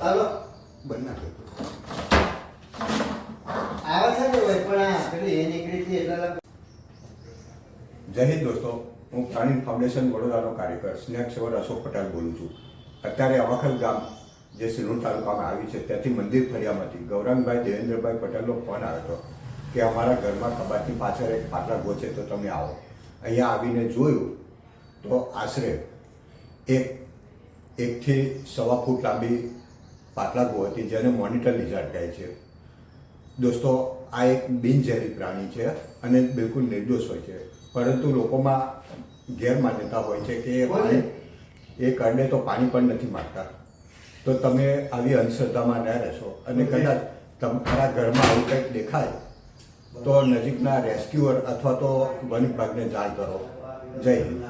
હાલો. બંને આવા છે ને ભાઈ, પણ પેલી એ નીકળી હતી એટલે જય હિન્દ દોસ્તો. હું પ્રાણી ફાઉન્ડેશન વડોદરાનો કાર્યકર સ્નેક સેવર અશોક પટેલ બોલું છું. અત્યારે અવાખલ ગામ જે સિલ્લોડ તાલુકામાં આવ્યું છે, ત્યાંથી મંદિર ફળિયામાંથી ગૌરાંગભાઈ દેવેન્દ્રભાઈ પટેલનો ફોન આવ્યો હતો કે અમારા ઘરમાં કબાટની પાછળ એક પાટલા ગો છે, તો તમે આવો. અહીંયા આવીને જોયું તો આશરે એક એકથી સવા ફૂટ લાંબી ગો હતી જેને મોનિટર લિઝાર્ડ કહે છે. દોસ્તો આ એક બિનઝેરી પ્રાણી છે અને બિલકુલ નિર્દોષ હોય છે. પરંતુ લોકોમાં ગેરમાન્યતા હોય છે કે એ પાણી એ કરડે તો પાણી પણ નથી માગતા. તો તમે આવી અંધશ્રદ્ધામાં ન રહેશો. અને કદાચ તમારા ઘરમાં આવું કંઈક દેખાય તો નજીકના રેસ્ક્યુઅર અથવા તો વન વિભાગને જાણ કરો. જય હિન્દ.